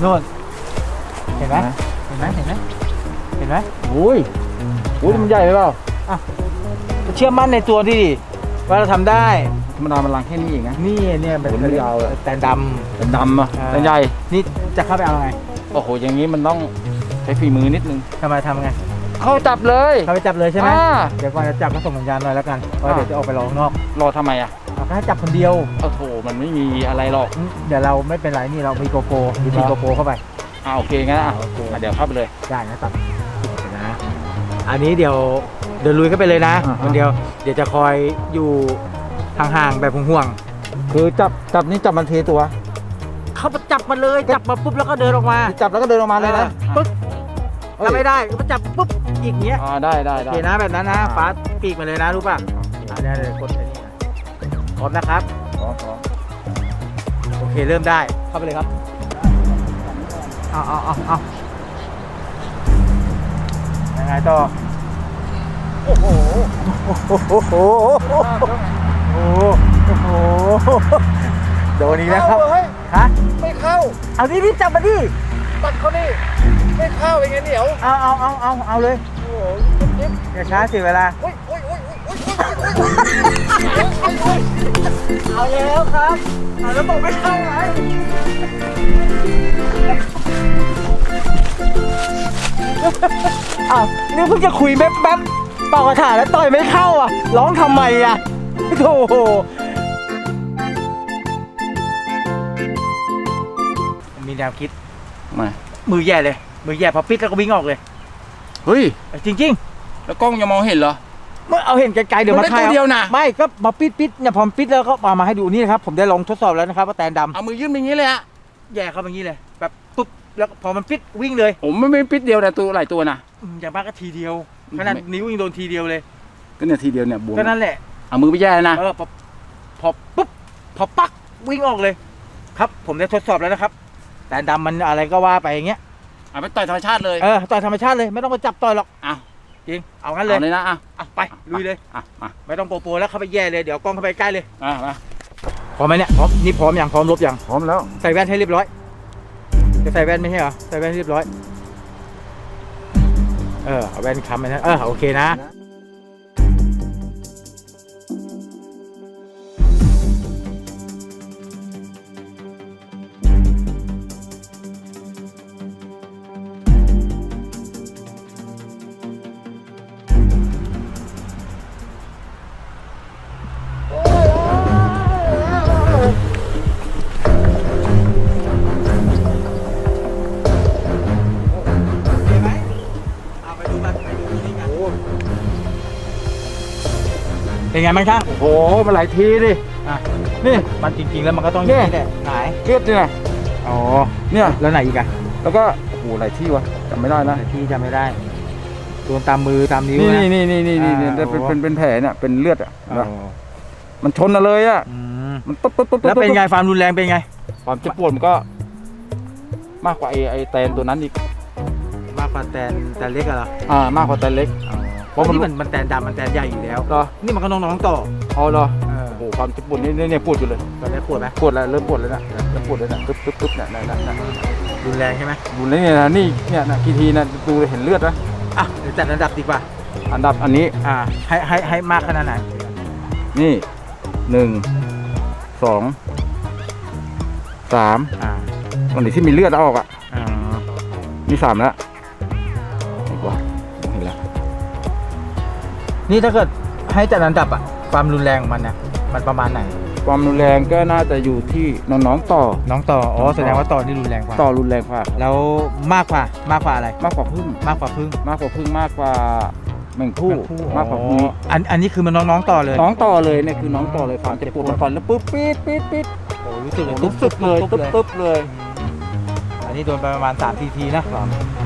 โน่นเห็นไหมนะ เห็นไหมเห็นไหมเห็นไหมอุ้ยอุ้ยมันใหญ่ไปเปล่าเชื่อมั่นในตัวที่ดิว่าเราทำได้ ธรรมดามันรังแค่นี้เองนะ นี่เนี่ยเป็นโอ้โหนี่ยาวเลยแต่ดเป็นดำอะอ่าเป็นใหญ่ำนี่จะเข้าไปเอาไงโอ้โห อย่างนี้มันต้องใช้ฝีมือนิดนึง ทำไมทำไงเข้าจับเลยเข้าไปจับเลยใช่ไหมอ่า เดี๋ยวก่อนจะจับก็ส่งสัญญาณหน่อยแล้วกันเพราะอ่าเดี๋ยวจะออกไปรอข้างนอกรอทำไมอะ เอาแค่จับคนเดียวโอ้โหมันไม่มีอะไรหรอกอืมเดี๋ยวเราไม่เป็นไรนี่เรามีโกโปรมีทีเหรอโกโปรเข้าไป อ่าโอเคงั้นอะโอเคอะเดี๋ยวเข้าไปเลย ได้นะตัดนะ อันนี้เดี๋ยวเดินลุยเข้าไปเลยนะอ่าฮะ คนเดียวเดี๋ยวจะคอยอยู่ห่างๆแบบห่วงคือจับจับนี่จับมันเทตัว ๆเขามาจับมาเลยจับมาปุ๊บแล้วก็เดินออกมาจับแล้วก็เดินออกมาเลยนะปึ๊บเอ้ยถ้าไม่ได้ก็มาจับปุ๊บอีกเงี้ยอ่าได้ได้โอได้ เคนะแบบนั้นนะอ่า ฟ้าปีกมาเลยนะรู้ป่ะอ่าได้เลยกดอันนี้นะ พร้อมนะครับ พร้อมพร้อมโอเคเริ่มได้ เข้าไปเลยครับ เอาเอาเอาเอายังไงต่อ โอ้โห โอ้โห โอ้โห โอ้โหโอ้โหโดนอีกแล้วครับฮะ ไม่เข้า เอาดิรีบจับมาดิ ตัดเขาดิไม่เข้าเป็นไงเหนียว เอาเอาเอาเอาเอาเลย โอ้โหจิ๊บอย่าช้าเสียเวลาโอ้ยโอ้ยโอ้ยโอ้ย เอาแล้วครับเอาแล้วบอกไม่เข้าไงอ้าวนี่เพิ่งจะคุยแป๊บแป๊บเป่ากระถาแล้วต่อยไม่เข้าอะ ร้องทำไมอะโธ่มีแนวคิด มา มือแย่เลย มือแย่พอปิดแล้วก็วิ่งออกเลย เฮ้ย จริงแล้วกล้องยังมองเห็นเหรอ ๆเมื่อเอาเห็นไกลๆเดี๋ยวมันมาได้ถ่ายตัวเดียวนะ ไม่ก็มาปิดปิดเนี่ยพอปิดแล้วก็เอามาให้ดูนี่นะครับผมได้ลองทดสอบแล้วนะครับว่าแตนดำเอามือยื่นไปอย่างนี้เลยอะแย่เข้าไปอย่างนี้เลยแบบปุ๊บแล้วพอมันปิดวิ่งเลยผมไม่ไม่ปิดเดียวแต่ตัวหลายตัวนะอืมอย่างมากก็ทีเดียวขนาดนิ้วยังโดนทีเดียวเลยก็เนี่ยทีเดียวเนี่ยบวมก็นั่นแหละเอามือไปแย่นะเออพอพอปุ๊บพอปักวิ่งออกเลย ครับ ผมได้ทดสอบแล้วนะครับ แต่ดำมันอะไรก็ว่าไปอย่างเงี้ยเอาไปต่อยธรรมชาติเลยเออต่อยธรรมชาติเลยไม่ต้องไปจับต่อยหรอก เอา จริง เอางั้นเลยเอาเลยนะอะอะไปลุยเลย อะมาไม่ต้องโปรโปรแล้วเข้าไปแย่เลย เดี๋ยวกล้องเข้าไปใกล้เลย อะมาพร้อมไหมเนี่ยพร้อมนี่พร้อมยังพร้อมลบยังพร้อมแล้ว ใส่แว่นให้เรียบร้อย จะใส่แว่นไม่ใช่เหรอ ใส่แว่นให้เรียบร้อย เออเอาแว่นค้ำไปนะ เออโอเคนะ เป็นไงบ้างช่างโอ้โหมาหลายทีดิอะนี่ มันจริงๆแล้วมันก็ต้องอย่างนี้แหละไหนเลือดเนี่ยอ๋อเนี่ยแล้วไหนอีกอะแล้วก็โอ้โหหลายที่วะจำไม่ได้นะที่จำไม่ได้โดนตามมือตามนิ้วนี่นะ นี่นี่นี่นี่นี่อ่าเป็นเป็นเป็นแผลเนี่ยเป็นเลือดอะอ๋นะอมันชนอะเลยอะอืมมันตุ๊บตุ๊บตุ๊บแล้วเป็นไงความรุนแรงเป็นไง ความเจ็บปวดมันก็ มากกว่าไอ้ไอ้แตนตัวนั้นอีกมากกว่าแตนแตนเล็กอะเหรออ่ามากกว่าแตนเล็ก เพราะนี่มันมันแตนดำมันแตนใหญ่อยู่แล้ว เหรอนี่มันก็น้องๆต่อเอาเหรอเออโอ้โหความเจ็บปวดนี่เนี่ยเนี่ยปวดอยู่เลยตอนนี้ปวดไหมปวดแล้วเริ่มปวดแล้วนะเริ่มปวดเลยนะตึ๊บตึ๊บตึ๊บเนี่ยเนี่ยเนี่ยเนี่ยรุนแรงใช่ไหมดูแล้วเนี่ยนะนี่เนี่ยนะกี่ทีนะดูเห็นเลือดนะอะเดี๋ยวจัดอันดับดีกว่า อันดับอันนี้อ่า ให้ให้ให้มากขนาดไหนนี่หนึ่งสองสามอ่าตรงไหนที่มีเลือดออกอะ อ่ามีสามแล้ว นี่ถ้าเกิดให้จัดอันดับอะความรุนแรงของมันเนี่ยมันประมาณไหน ความรุนแรงก็น่าจะอยู่ที่น้องๆต่อ น้องต่ออ๋อแสดงว่าต่อนี่รุนแรงกว่าต่อรุนแรงกว่าแล้วมากกว่ามากกว่าอะไร มากกว่าพึ่งมากกว่าพึ่งมากกว่าพึ่งมากกว่าแมงผู้แมงผู้มากกว่าอ๋อพึ่งอันอันนี้คือมันน้องๆต่อเลยน้องต่อเลยเนี่ยคือน้องต่อเลยความเจ็บปวดมันฟันแล้วปุ๊บปี๊ดปี๊ดปี๊ดโอ้รู้สึกเลยตุ๊บตุ๊บเลยตุ๊บตุ๊บเลยอันนี้โดนไปประมาณ3ทีทีนะ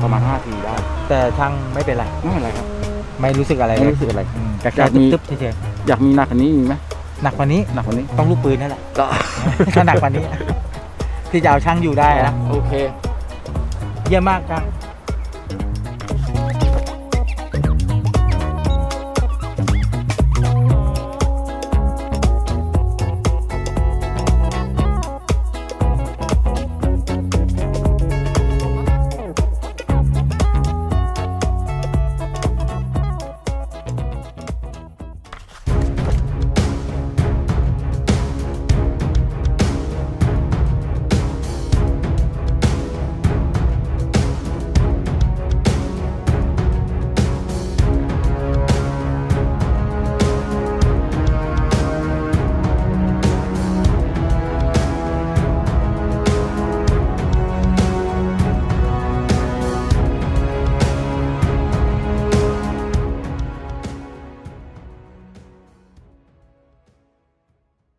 ประมาณห้าทีได้ แต่ช่างไม่เป็นไรไม่เป็นไรครับ ไม่รู้สึกอะไรไม่เลยรู้สึกอะไร อืมแต่อแค่ยากมี ตึ๊บๆเฉยอยากมีหนักกว่านี้มีไหมๆหนักกว่านี้หนักกว่านี้ ต้องลูกปืนนั่นแหละ ก็ ถ้าหนักกว่านี้ ที่จะเอาช่างอยู่ได้นะโอเค เยี่ยมมากช่าง